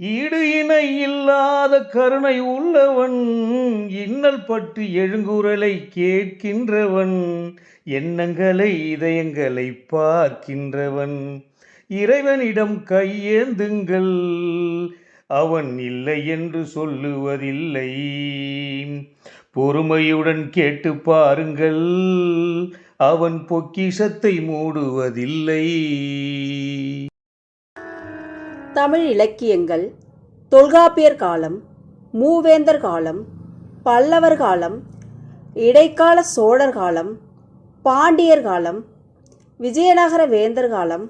ஈடு இணை இல்லாத கருணை உள்ளவன் இன்னல் பட்டு எழுங்குரலை கேட்கின்றவன் எண்ணங்களை இதயங்களை பார்க்கின்றவன். இறைவனிடம் கையேந்துங்கள் அவன் இல்லை என்று சொல்லுவதில்லை. பொறுமையுடன் கேட்டு பாருங்கள் அவன் பொக்கிஷத்தை மூடுவதில்லை. தமிழ் இலக்கியங்கள் தொல்காப்பியர் காலம் மூவேந்தர் காலம் பல்லவர் காலம் இடைக்கால சோழர் காலம் பாண்டியர் காலம் விஜயநகர வேந்தர் காலம்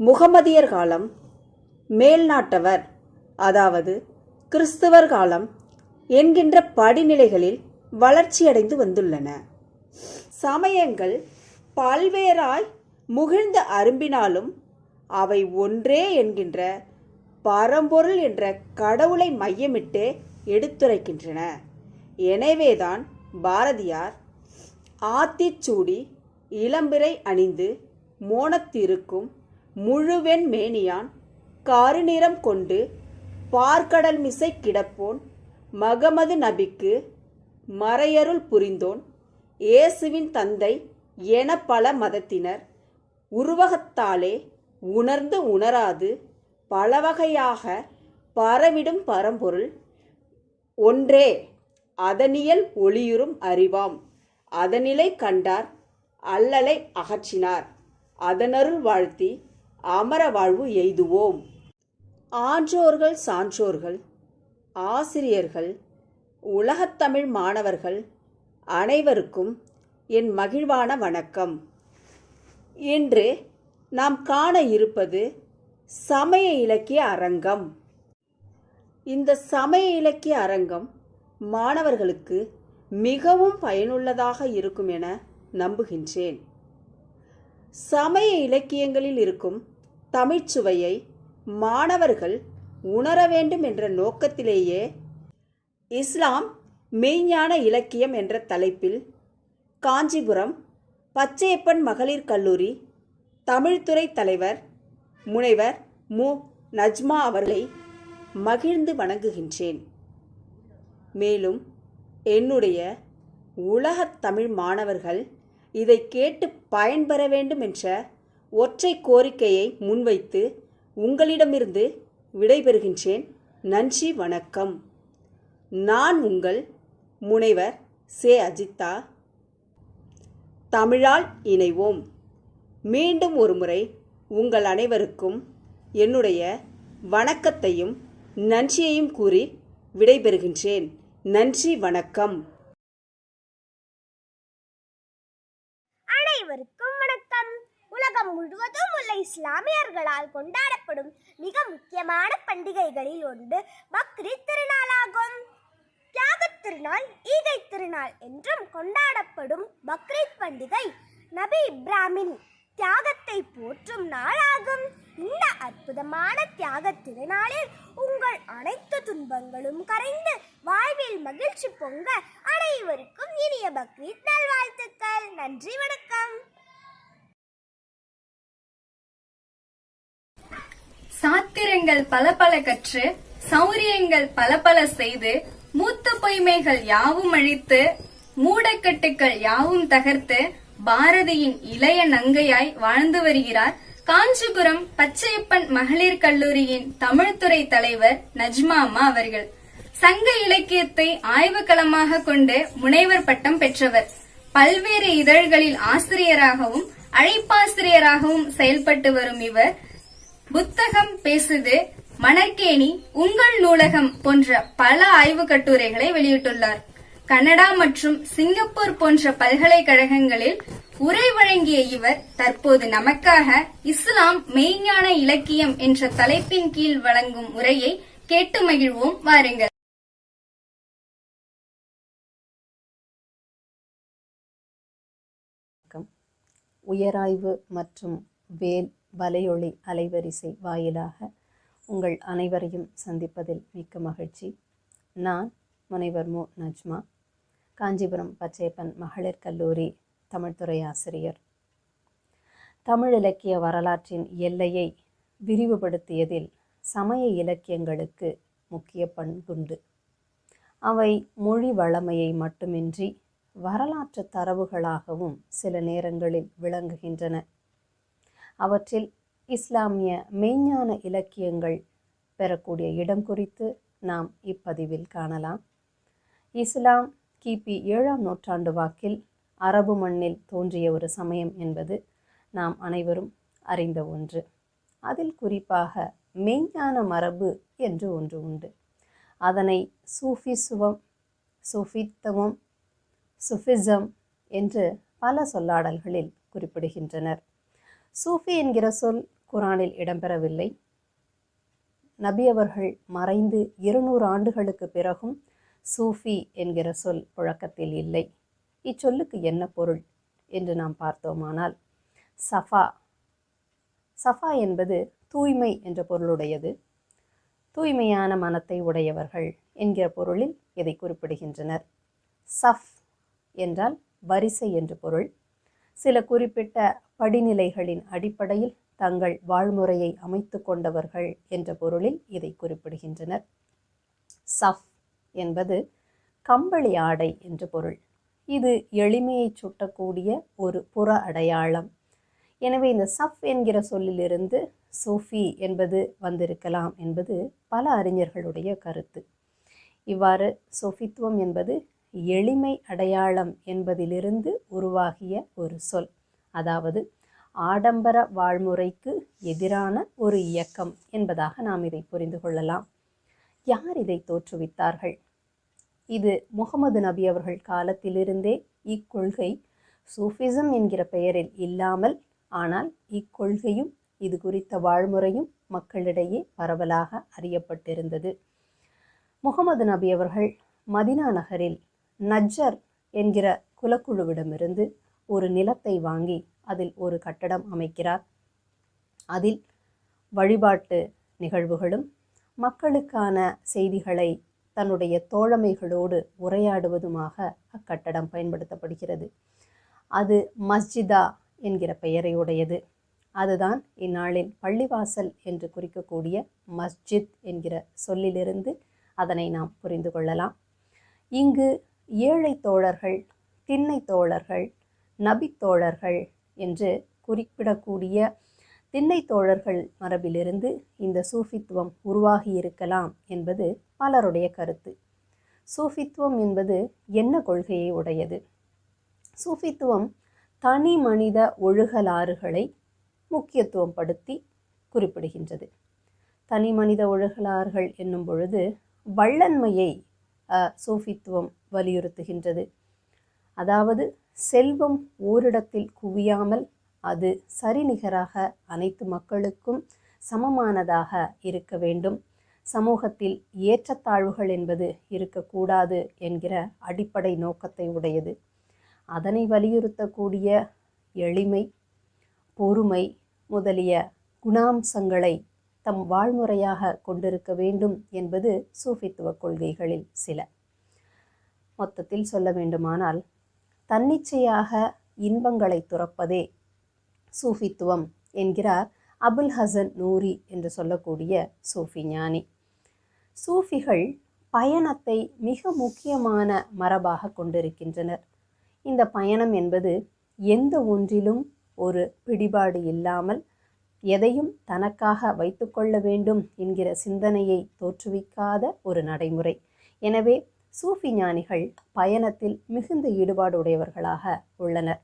முகமதியர் காலம் மேல்நாட்டவர் அதாவது கிறிஸ்துவர் காலம் என்கின்ற படிநிலைகளில் வளர்ச்சியடைந்து வந்துள்ளன. சமயங்கள் பல்வேறாய் முகிழ்ந்த அரும்பினாலும் அவை ஒன்றே என்கின்ற பரம்பொருள் என்ற கடவுளை மையமிட்டு எடுத்துரைக்கின்றன. எனவேதான் பாரதியார் ஆத்திச்சூடி இளம்பிறை அணிந்து மோனத்திருக்கும் முழுவெண் மேனியான் கருநிறம் கொண்டு பார்க்கடல் மிசை கிடப்போன் மகமது நபிக்கு மறையருள் புரிந்தோன் இயேசுவின் தந்தை என பல மதத்தினர் உருவகத்தாலே உணர்ந்து உணராது பலவகையாக பரவிடும் பரம்பொருள் ஒன்றே அதனியல் ஒளியுறும் அறிவாம். அதனிலை கண்டார் அல்லலை அகற்றினார். அதனருள் வாழ்த்தி அமர வாழ்வு எய்துவோம். ஆன்றோர்கள் சான்றோர்கள் ஆசிரியர்கள் உலகத்தமிழ் மாணவர்கள் அனைவருக்கும் என் மகிழ்வான வணக்கம். இன்று நாம் காண இருப்பது சமய இலக்கிய அரங்கம். இந்த சமய இலக்கிய அரங்கம் மாணவர்களுக்கு மிகவும் பயனுள்ளதாக இருக்கும் என நம்புகின்றேன். சமய இலக்கியங்களில் இருக்கும் தமிழ்ச்சுவையை மாணவர்கள் உணர வேண்டும் என்ற நோக்கத்திலேயே இஸ்லாம் மெய்ஞான இலக்கியம் என்ற தலைப்பில் காஞ்சிபுரம் பச்சையப்பன் மகளிர் கல்லூரி தமிழ்துறை தலைவர் முனைவர் மு. நஜ்மா அவர்களை மகிழ்ந்து வணங்குகின்றேன். மேலும் என்னுடைய உலகத் தமிழ் மாணவர்கள் இதை கேட்டு பயன்பெற வேண்டும் என்ற ஒற்றை கோரிக்கையை முன்வைத்து உங்களிடமிருந்து விடைபெறுகின்றேன். நன்றி வணக்கம். நான் உங்கள் முனைவர் சே. அஜித்தா. தமிழால் இணைவோம். மீண்டும் ஒருமுறை உங்கள் அனைவருக்கும் என்னுடைய வணக்கத்தையும் நன்றியையும் கூறி விடைபெறுகின்றேன். நன்றி வணக்கம். அனைவருக்கும் வணக்கம். உலகம் முழுவதும் உள்ள இஸ்லாமியர்களால் கொண்டாடப்படும் மிக முக்கியமான பண்டிகைகளில் ஒன்று பக்ரீத் திருநாளாகும். தியாகத் திருநாள் ஈகை திருநாள் என்றும் கொண்டாடப்படும் பக்ரீத் பண்டிகை நபி இப்ராமின் தியாகத்தை போற்றும் நாளாகும். இந்த அற்புதமான தியாக திருநாளில் உங்கள் அனைத்து துன்பங்களும் கரைந்து வாழ்வில் மகிழ்ச்சி பொங்க அனைவருக்கும் இனிய பக்ரீத் நல்வாழ்த்துக்கள். நன்றி வணக்கம். சாத்திரங்கள் பல பல கற்று சௌரியங்கள் பல பல செய்து மூத்த பொய்மைகள் யாவும் அழித்து மூடக்கட்டுக்கள் யாவும் தகர்த்து பாரதியின் இளைய நங்கையாய் வாழ்ந்து வருகிறார். காஞ்சிபுரம் பச்சையப்பன் மகளிர் கல்லூரியின் தமிழ்துறை தலைவர் நஜ்மா அம்மா அவர்கள். சங்க இலக்கியத்தை ஆய்வுக்களமாக கொண்டு முனைவர் பட்டம் பெற்றவர். பல்வேறு இதழ்களில் ஆசிரியராகவும் அழைப்பாசிரியராகவும் செயல்பட்டு வரும் இவர். புத்தகம் பேசுது மணற்கேணி உங்கள் நூலகம் போன்ற பல ஆய்வு கட்டுரைகளை வெளியிட்டுள்ளார். கனடா மற்றும் சிங்கப்பூர் போன்ற பல்கலைக்கழகங்களில் உரை வழங்கிய இவர் தற்போது நமக்காக இஸ்லாம் மெய்ஞான இலக்கியம் என்ற தலைப்பின் கீழ் வழங்கும் உரையை கேட்டு மகிழ்வோம். வாருங்கள். உயராய்வு மற்றும் வேல் வலையொளி அலைவரிசை வாயிலாக உங்கள் அனைவரையும் சந்திப்பதில் மிக்க மகிழ்ச்சி. நான் முனைவர் மு. நஜ்மா. காஞ்சிபுரம் பச்சையப்பன் மகளிர் கல்லூரி தமிழ்துறை ஆசிரியர். தமிழ் இலக்கிய வரலாற்றின் எல்லையை விரிவுபடுத்தியதில் சமய இலக்கியங்களுக்கு முக்கிய பண்புண்டு அவை மொழி வளமையை மட்டுமின்றி வரலாற்று தரவுகளாகவும் சில நேரங்களில் விளங்குகின்றன. அவற்றில் இஸ்லாமிய மெய்ஞான இலக்கியங்கள் பெறக்கூடிய இடம் குறித்து நாம் இப்பதிவில் காணலாம். இஸ்லாம் கிபி ஏழாம் நூற்றாண்டு வாக்கில் அரபு மண்ணில் தோன்றிய ஒரு சமயம் என்பது நாம் அனைவரும் அறிந்த ஒன்று. அதில் குறிப்பாக மெய்ஞான மரபு என்று ஒன்று உண்டு. அதனை சூஃபிசுவம் சூஃபித்தவம் சுஃபிசம் என்று பல சொல்லாடல்களில் குறிப்பிடுகின்றனர். சூஃபி என்கிற சொல் குரானில் இடம்பெறவில்லை. நபி அவர்கள் மறைந்து இருநூறு ஆண்டுகளுக்கு பிறகும் சூஃபி என்கிற சொல் புழக்கத்தில் இல்லை. இச்சொல்லுக்கு என்ன பொருள்? என்று நாம் பார்த்தோமானால் சஃபா. சஃபா என்பது தூய்மை என்ற பொருளுடையது. தூய்மையான மனத்தை உடையவர்கள் என்கிற பொருளில் இதை குறிப்பிடுகின்றனர். சஃப் என்றால் வரிசை என்று பொருள். சில குறிப்பிட்ட படிநிலைகளின் அடிப்படையில் தங்கள் வாழ்முறையை அமைத்து கொண்டவர்கள் என்ற பொருளில் இதை குறிப்பிடுகின்றனர். சஃப் என்பது கம்பளி ஆடை என்று பொருள். இது எளிமையை சுட்டக்கூடிய ஒரு புற அடையாளம். எனவே இந்த சஃப் என்கிற சொல்லிலிருந்து சூஃபி என்பது வந்திருக்கலாம் என்பது பல அறிஞர்களுடைய கருத்து. இவ்வாறு சோஃபித்துவம் என்பது எளிமை அடையாளம் என்பதிலிருந்து உருவாகிய ஒரு சொல். அதாவது ஆடம்பர வாழ்முறைக்கு எதிரான ஒரு இயக்கம் என்பதாக நாம் இதை புரிந்து கொள்ளலாம். யார் இதை தோற்றுவித்தார்கள்? இது முகமது நபி அவர்கள் காலத்திலிருந்தே இக்கொள்கை சூஃபிசம் என்கிற பெயரில் இல்லாமல் ஆனால் இக்கொள்கையும் இது குறித்த வாழ்முறையும் மக்களிடையே பரவலாக அறியப்பட்டிருந்தது. முகமது நபி அவர்கள் மதினா நகரில் நஜ்ஜர் என்கிற குலக்குழுவிடமிருந்து ஒரு நிலத்தை வாங்கி அதில் ஒரு கட்டடம் அமைக்கிறார். அதில் வழிபாட்டு நிகழ்வுகளும் மக்களுக்கான செய்திகளை தன்னுடைய தோழமைகளோடு உரையாடுவதுமாக அக்கட்டடம் பயன்படுத்தப்படுகிறது. அது மஸ்ஜிதா என்கிற பெயரையுடையது. அதுதான் இந்நாளில் பள்ளிவாசல் என்று குறிக்கக்கூடிய மஸ்ஜித் என்கிற சொல்லிலிருந்து அதனை நாம் புரிந்து கொள்ளலாம். இங்கு ஏழை தோழர்கள் திண்ணை தோழர்கள் நபித்தோழர்கள் என்று குறிப்பிடக்கூடிய திண்ணை தோழர்கள் மரபிலிருந்து இந்த சூஃபித்துவம் உருவாகி இருக்கலாம் என்பது பலருடைய கருத்து. சூஃபித்துவம் என்பது என்ன கொள்கையை உடையது? சூஃபித்துவம் தனி மனித ஒழுகலாறுகளை முக்கியத்துவம் படுத்தி குறிப்பிடுகின்றது. தனி மனித ஒழுகலாறுகள் என்னும் பொழுது வள்ளன்மையை சூஃபித்துவம் வலியுறுத்துகின்றது. அதாவது செல்வம் ஓரிடத்தில் குவியாமல் அது சரிநிகராக அனைத்து மக்களுக்கும் சமமானதாக இருக்க வேண்டும். சமூகத்தில் ஏற்றத்தாழ்வுகள் என்பது இருக்கக்கூடாது என்கிற அடிப்படை நோக்கத்தை உடையது. அதனை வலியுறுத்தக்கூடிய எளிமை பொறுமை முதலிய குணாம்சங்களை தம் வாழ்முறையாக கொண்டிருக்க வேண்டும் என்பது சூஃபித்துவ கொள்கைகளில் சில. மொத்தத்தில் சொல்ல வேண்டுமானால் தன்னிச்சையாக இன்பங்களை துறப்பதே சூஃபித்துவம் என்கிறார் அபுல் ஹசன் நூரி என்று சொல்லக்கூடிய சூஃபி ஞானி. சூஃபிகள் பயணத்தை மிக முக்கியமான மரபாக கொண்டிருக்கின்றனர். இந்த பயணம் என்பது எந்த ஒன்றிலும் ஒரு பிடிபாடு இல்லாமல் எதையும் தனக்காக வைத்துக்கொள்ள வேண்டும் என்கிற சிந்தனையை தோற்றுவிக்காத ஒரு நடைமுறை. எனவே சூஃபி ஞானிகள் பயணத்தில் மிகுந்த ஈடுபாடு உடையவர்களாக உள்ளனர்.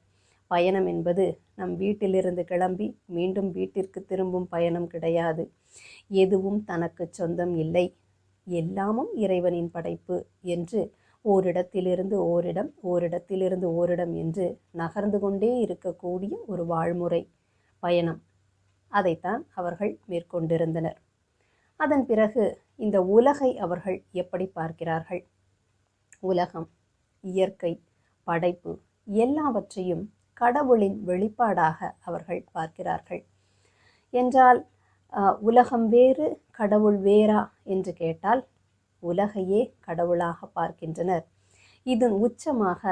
பயணம் என்பது நம் வீட்டிலிருந்து கிளம்பி மீண்டும் வீட்டிற்கு திரும்பும் பயணம் கிடையாது. எதுவும் தனக்கு சொந்தம் இல்லை. எல்லாமும் இறைவனின் படைப்பு என்று ஓரிடத்திலிருந்து ஓரிடம் ஓரிடத்திலிருந்து ஓரிடம் என்று நகர்ந்து கொண்டே இருக்கக்கூடிய ஒரு வாழ்முறை பயணம். அதைத்தான் அவர்கள் மேற்கொண்டிருந்தனர். அதன் பிறகு இந்த உலகை அவர்கள் எப்படி பார்க்கிறார்கள்? உலகம் இயற்கை படைப்பு எல்லாவற்றையும் கடவுளின் வெளிப்பாடாக அவர்கள் பார்க்கிறார்கள். என்றால் உலகம் வேறு கடவுள் வேறா என்று கேட்டால் உலகையே கடவுளாக பார்க்கின்றனர். இதன் உச்சமாக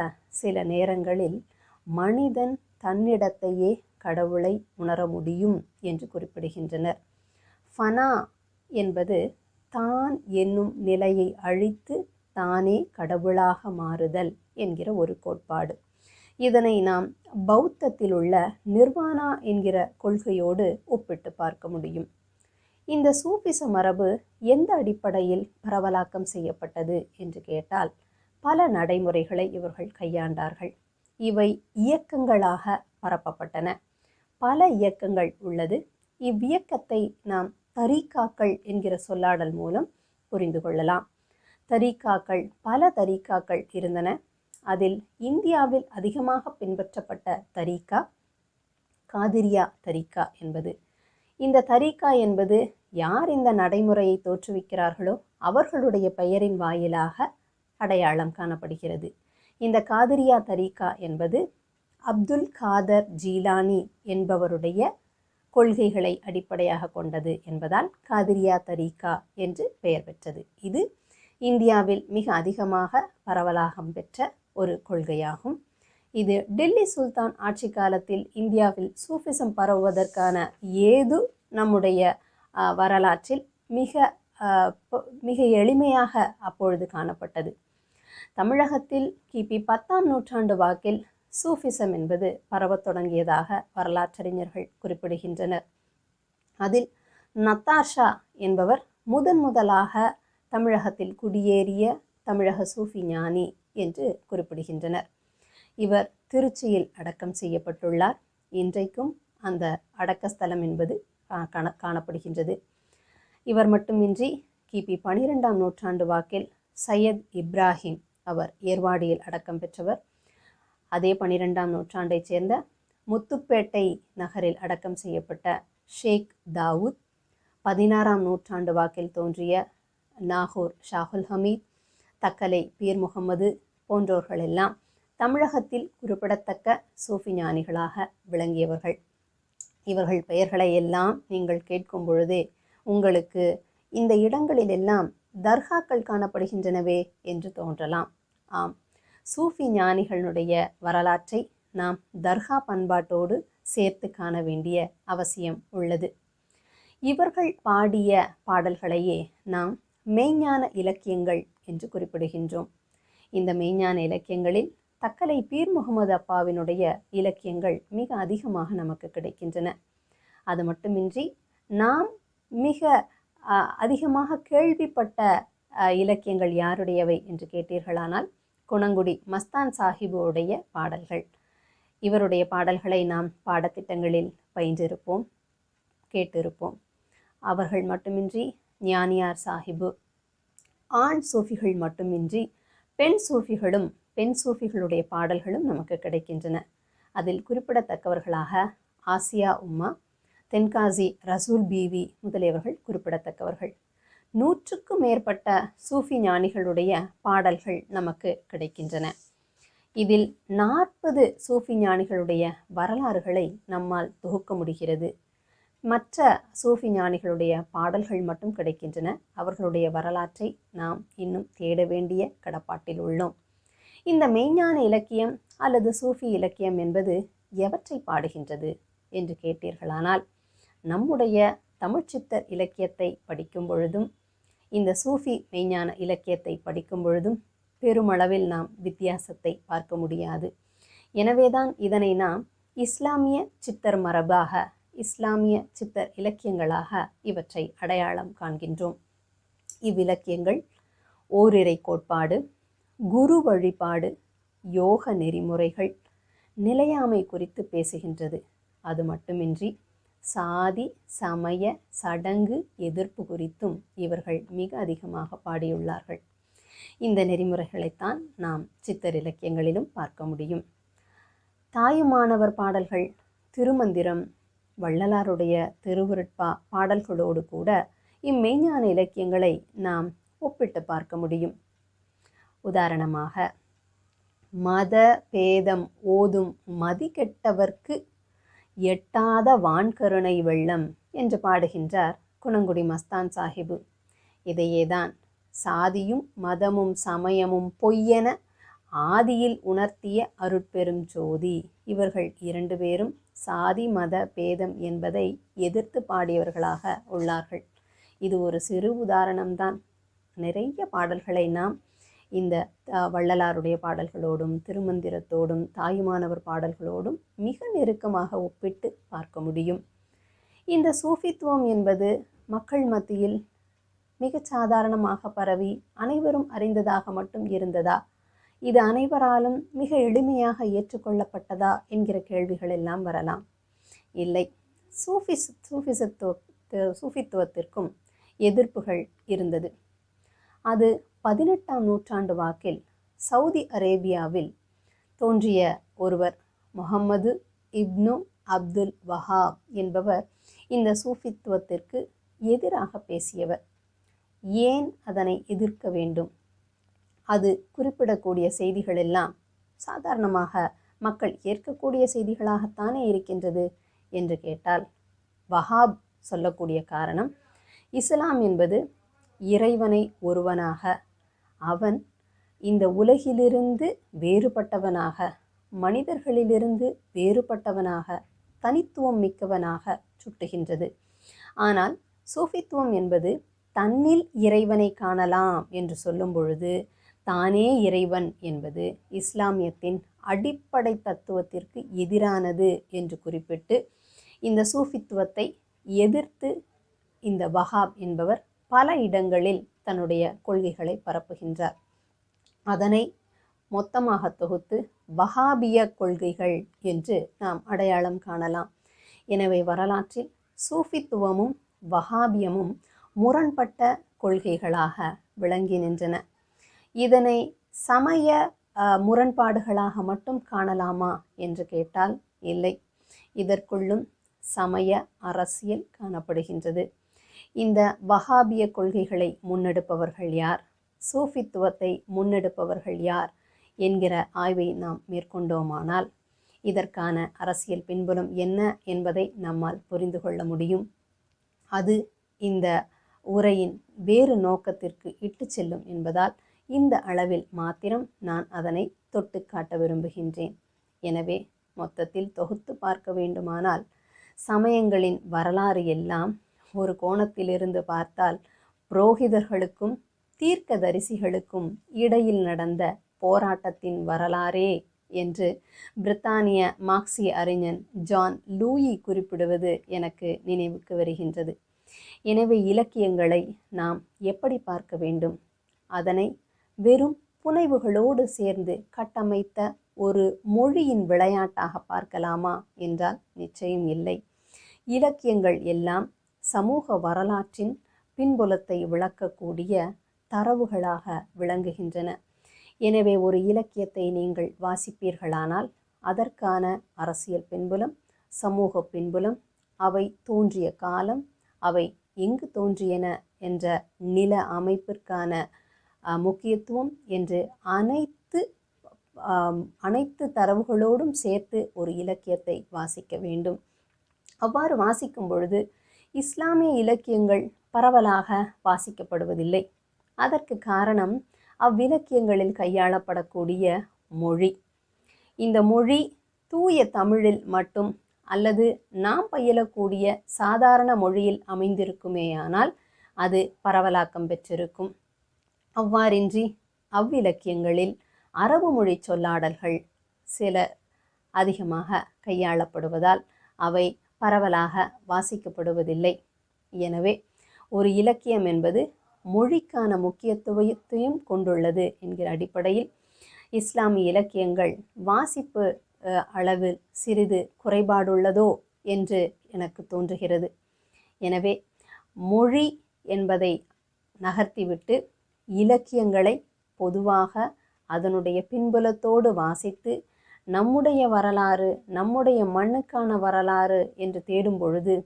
சில நேரங்களில் மனிதன் தன்னிடத்தையே கடவுளை உணர முடியும் என்று குறிப்பிடுகின்றனர். ஃபனா என்பது தான் என்னும் நிலையை அழித்து தானே கடவுளாக மாறுதல் என்கிற ஒரு கோட்பாடு. இதனை நாம் பௌத்தத்தில் உள்ள நிர்வாணா என்கிற கொள்கையோடு ஒப்பிட்டு பார்க்க முடியும். இந்த சூபிச மரபு எந்த அடிப்படையில் பரவலாக்கம் செய்யப்பட்டது என்று கேட்டால் பல நடைமுறைகளை இவர்கள் கையாண்டார்கள். இவை இயக்கங்களாக பரப்பப்பட்டன. பல இயக்கங்கள் உள்ளது. இவ்வியக்கத்தை நாம் தரீக்காக்கள் என்கிற சொல்லாடல் மூலம் புரிந்து கொள்ளலாம். தரீக்காக்கள் பல தரீக்காக்கள் இருந்தன. அதில் இந்தியாவில் அதிகமாக பின்பற்றப்பட்ட தரீக்கா? காதிரியா தரீக்கா என்பது. இந்த தரீக்கா என்பது யார் இந்த நடைமுறையை தோற்றுவிக்கிறார்களோ அவர்களுடைய பெயரின் வாயிலாக அடையாளம் காணப்படுகிறது. இந்த காதிரியா தரீக்கா என்பது அப்துல் காதர் ஜீலானி என்பவருடைய கொள்கைகளை அடிப்படையாக கொண்டது என்பதால் காதிரியா தரீக்கா என்று பெயர் பெற்றது. இது இந்தியாவில் மிக அதிகமாக பரவலாகம் பெற்ற ஒரு கொள்கையாகும். இது டெல்லி சுல்தான் ஆட்சி காலத்தில் இந்தியாவில் சூஃபிசம் பரவுவதற்கான ஏது நம்முடைய வரலாற்றில் மிக பொ- மிக எளிமையாக அப்பொழுது காணப்பட்டது. தமிழகத்தில் கிபி பத்தாம் நூற்றாண்டு வாக்கில் சூஃபிசம் என்பது பரவத் தொடங்கியதாக வரலாற்றறிஞர்கள் குறிப்பிடுகின்றனர். அதில் நத்தாஷா என்பவர் முதன் முதலாக தமிழகத்தில் குடியேறிய தமிழக சூஃபி ஞானி. என்று குறிப்பிடுகின்றனர். இவர் திருச்சியில் அடக்கம் செய்யப்பட்டுள்ளார். இன்றைக்கும் அந்த அடக்கஸ்தலம் என்பது கா- காண காணப்படுகின்றது. இவர் மட்டுமின்றி கிபி பனிரெண்டாம் நூற்றாண்டு வாக்கில் சையத் இப்ராஹிம் அவர் ஏர்வாடியில் அடக்கம் பெற்றவர். அதே பனிரெண்டாம் நூற்றாண்டைச் சேர்ந்த முத்துப்பேட்டை நகரில் அடக்கம் செய்யப்பட்ட ஷேக் தாவூத் பதினாறாம் நூற்றாண்டு வாக்கில் தோன்றிய நாகூர் ஷாகுல் ஹமீத் தக்கலை பீர் முகமது போன்றோர்களெல்லாம் தமிழகத்தில் குறிப்பிடத்தக்க சூஃபி ஞானிகளாக விளங்கியவர்கள். இவர்கள் பெயர்களை எல்லாம் நீங்கள் கேட்கும் பொழுதே உங்களுக்கு இந்த இடங்களிலெல்லாம் தர்காக்கள் காணப்படுகின்றனவே என்று தோன்றலாம். ஆம் சூஃபி ஞானிகளுடைய வரலாற்றை நாம் தர்கா பண்பாட்டோடு சேர்த்து காண வேண்டிய அவசியம் உள்ளது. இவர்கள் பாடிய பாடல்களையே நாம் மெய்ஞான இலக்கியங்கள் என்று குறிப்பிடுகின்றோம். இந்த மெய்ஞான இலக்கியங்களில் தக்கலை பீர் முகமது அப்பாவினுடைய இலக்கியங்கள் மிக அதிகமாக நமக்கு கிடைக்கின்றன. அது மட்டுமின்றி நாம் மிக அதிகமாக கேள்விப்பட்ட இலக்கியங்கள் யாருடையவை என்று கேட்டீர்களானால் குணங்குடி மஸ்தான் சாஹிபுடைய பாடல்கள். இவருடைய பாடல்களை நாம் பாடத்திட்டங்களில் பயின்றிருப்போம் கேட்டிருப்போம். அவர்கள் மட்டுமின்றி ஞானியார் சாஹிபு ஆண் சூஃபிகள் மட்டுமின்றி பெண் சூஃபிகளும் பெண் சூஃபிகளுடைய பாடல்களும் நமக்கு கிடைக்கின்றன. அதில் குறிப்பிடத்தக்கவர்களாக ஆசியா உம்மா தென்காசி ரசூல் பீவி முதலியவர்கள் குறிப்பிடத்தக்கவர்கள். நூற்றுக்கும் மேற்பட்ட சூஃபி ஞானிகளுடைய பாடல்கள் நமக்கு கிடைக்கின்றன. இதில் நாற்பது சூஃபி ஞானிகளுடைய வரலாறுகளை நம்மால் தொகுக்க முடிகிறது. மற்ற சூஃபி ஞானிகளுடைய பாடல்கள் மட்டும் கிடைக்கின்றன. அவர்களுடைய வரலாற்றை நாம் இன்னும் தேட வேண்டிய கடப்பாட்டில் உள்ளோம். இந்த மெய்ஞான இலக்கியம் அல்லது சூஃபி இலக்கியம் என்பது எவற்றை பாடுகின்றது என்று கேட்டீர்களானால் நம்முடைய தமிழ்ச்சித்தர் இலக்கியத்தை படிக்கும் பொழுதும் இந்த சூஃபி மெய்ஞான இலக்கியத்தை படிக்கும் பொழுதும் பெருமளவில் நாம் வித்தியாசத்தை பார்க்க முடியாது. எனவேதான் இதனை நாம் இஸ்லாமிய சித்தர் மரபாக இஸ்லாமிய சித்தர் இலக்கியங்களாக இவற்றை அடையாளம் காண்கின்றோம். இவ்விலக்கியங்கள் ஓரிரை கோட்பாடு குரு வழிபாடு யோக நெறிமுறைகள் நிலையாமை குறித்து பேசுகின்றது. அது மட்டுமின்றி சாதி சமய சடங்கு எதிர்ப்பு குறித்தும் இவர்கள் மிக அதிகமாக பாடியுள்ளார்கள். இந்த நெறிமுறைகளைத்தான் நாம் சித்தர் இலக்கியங்களிலும் பார்க்க முடியும். தாயுமானவர் பாடல்கள் திருமந்திரம் வள்ளலாருடைய திருவுருட்பா பாடல்களோடு கூட இம்மெய்ஞான இலக்கியங்களை நாம் ஒப்பிட்டு பார்க்க முடியும். உதாரணமாக மத பேதம் ஓதும் மதிக்கெட்டவர்க்கு எட்டாத வான்கருணை வெள்ளம் என்று பாடுகின்றார் குணங்குடி மஸ்தான் சாஹிபு. இதையேதான் சாதியும் மதமும் சமயமும் பொய்யென ஆதியில் உணர்த்திய அருட்பெரும் ஜோதி. இவர்கள் இரண்டு பேரும் சாதி மத பேதம் என்பதை எதிர்த்து பாடியவர்களாக உள்ளார்கள். இது ஒரு சிறு உதாரணம்தான். நிறைய பாடல்களை நாம் இந்த வள்ளலாருடைய பாடல்களோடும் திருமந்திரத்தோடும் தாயுமானவர் பாடல்களோடும் மிக நெருக்கமாக ஒப்பிட்டு பார்க்க முடியும். இந்த சூஃபித்துவம் என்பது மக்கள் மத்தியில் மிகச் சாதாரணமாக பரவி அனைவரும் அறிந்ததாக மட்டும் இருந்ததா? இது அனைவராலும் மிக எளிமையாக ஏற்றுக்கொள்ளப்பட்டதா என்கிற கேள்விகள் எல்லாம் வரலாம். இல்லை சூஃபிஸ் சூஃபிசத்துவ சூஃபித்துவத்திற்கும் எதிர்ப்புகள் இருந்தது. அது பதினெட்டாம் நூற்றாண்டு வாக்கில் சவுதி அரேபியாவில் தோன்றிய ஒருவர் முகம்மது இப்னு அப்துல் வஹாப் என்பவர் இந்த சூஃபித்துவத்திற்கு எதிராக பேசியவர். ஏன் அதனை எதிர்க்க வேண்டும்? அது குறிப்பிடக்கூடிய செய்திகள் எல்லாம் சாதாரணமாக மக்கள் ஏற்கக்கூடிய செய்திகளாகத்தானே இருக்கின்றது என்று கேட்டால் வஹாப் சொல்லக்கூடிய காரணம் இஸ்லாம் என்பது இறைவனை ஒருவனாக அவன் இந்த உலகிலிருந்து வேறுபட்டவனாக மனிதர்களிலிருந்து வேறுபட்டவனாக தனித்துவம் மிக்கவனாக சுட்டுகின்றது. ஆனால் சூஃபித்துவம் என்பது தன்னில் இறைவனை காணலாம் என்று சொல்லும் பொழுது தானே இறைவன் என்பது இஸ்லாமியத்தின் அடிப்படை தத்துவத்திற்கு எதிரானது என்று குறிப்பிட்டு இந்த சூஃபித்துவத்தை எதிர்த்து இந்த வஹாப் என்பவர் பல இடங்களில் தன்னுடைய கொள்கைகளை பரப்புகின்றார். அதனை மொத்தமாக தொகுத்து வஹாபிய கொள்கைகள் என்று நாம் அடையாளம் காணலாம். எனவே வரலாற்றில் சூஃபித்துவமும் வஹாபியமும் முரண்பட்ட கொள்கைகளாக விளங்கி நின்றன. இதனை சமய முரண்பாடுகளாக மட்டும் காணலாமா என்று கேட்டால் இல்லை. இதற்குள்ளும் சமய அரசியல் காணப்படுகின்றது. இந்த வஹாபிய கொள்கைகளை முன்னெடுப்பவர்கள் யார்? சூஃபித்துவத்தை முன்னெடுப்பவர்கள் யார்? என்கிற ஆய்வை நாம் மேற்கொண்டோமானால் இதற்கான அரசியல் பின்புலம் என்ன என்பதை நம்மால் புரிந்து கொள்ள முடியும். அது இந்த உரையின் வேறு நோக்கத்திற்கு இட்டு செல்லும் என்பதால் இந்த அளவில் மாத்திரம் நான் அதனை தொட்டு காட்ட விரும்புகின்றேன். எனவே மொத்தத்தில் தொகுத்து பார்க்க வேண்டுமானால் சமயங்களின் வரலாறு எல்லாம் ஒரு கோணத்திலிருந்து பார்த்தால் புரோகிதர்களுக்கும் தீர்க்கதரிசிகளுக்கும் இடையில் நடந்த போராட்டத்தின் வரலாறே என்று பிரித்தானிய மார்க்சிய அறிஞன் ஜான் லூயி குறிப்பிடுவது எனக்கு நினைவுக்கு வருகின்றது. எனவே இலக்கியங்களை நாம் எப்படி பார்க்க வேண்டும்? அதனை வெறும் புனைவுகளோடு சேர்ந்து கட்டமைத்த ஒரு மொழியின் விளையாட்டாக பார்க்கலாமா என்றால் நிச்சயம் இல்லை. இலக்கியங்கள் எல்லாம் சமூக வரலாற்றின் பின்புலத்தை விளக்கக்கூடிய தரவுகளாக விளங்குகின்றன. எனவே ஒரு இலக்கியத்தை நீங்கள் வாசிப்பீர்களானால் அதற்கான அரசியல் பின்புலம் சமூக பின்புலம் அவை தோன்றிய காலம் அவை எங்கு தோன்றியன என்ற நில அமைப்பிற்கான முக்கியத்துவம் என்று அனைத்து அனைத்து தரவுகளோடும் சேர்த்து ஒரு இலக்கியத்தை வாசிக்க வேண்டும். அவ்வாறு வாசிக்கும் பொழுது இஸ்லாமிய இலக்கியங்கள் பரவலாக வாசிக்கப்படுவதில்லை. அதற்கு காரணம் அவ்விலக்கியங்களில் கையாளப்படக்கூடிய மொழி. இந்த மொழி தூய தமிழில் மட்டும் அல்லது நாம் பயிலக்கூடிய சாதாரண மொழியில் அமைந்திருக்குமேயானால் அது பரவலாக்கம் பெற்றிருக்கும். அவ்வாறின்றி அவ்விலக்கியங்களில் அரபு மொழி சொல்லாடல்கள் சில அதிகமாக கையாளப்படுவதால் அவை பரவலாக வாசிக்கப்படுவதில்லை. எனவே ஒரு இலக்கியம் என்பது மொழிக்கான முக்கியத்துவத்தையும் கொண்டுள்ளது என்கிற அடிப்படையில் இஸ்லாமிய இலக்கியங்கள் வாசிப்பு அளவில் சிறிது குறைபாடுள்ளதோ என்று எனக்கு தோன்றுகிறது. எனவே மொழி என்பதை நகர்த்திவிட்டு இலக்கியங்களை பொதுவாக அதனுடைய பின்புலத்தோடு வாசித்து நம்முடைய வரலாறு நம்முடைய மண்ணுக்கான வரலாறு என்று தேடும் பொழுது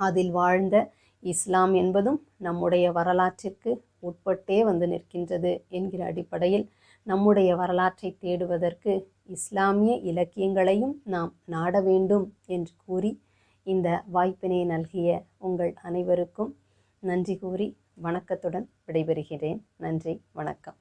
அதில் வாழ்ந்த இஸ்லாம் என்பதும் நம்முடைய வரலாற்றிற்கு உட்பட்டே வந்து நிற்கின்றது என்கிற அடிப்படையில் நம்முடைய வரலாற்றை தேடுவதற்கு இஸ்லாமிய இலக்கியங்களையும் நாம் நாட வேண்டும் என்று கூறி இந்த வாய்ப்பினை நல்கிய உங்கள் அனைவருக்கும் நன்றி கூறி வணக்கத்துடன் விடைபெறுகிறேன். நன்றி வணக்கம்.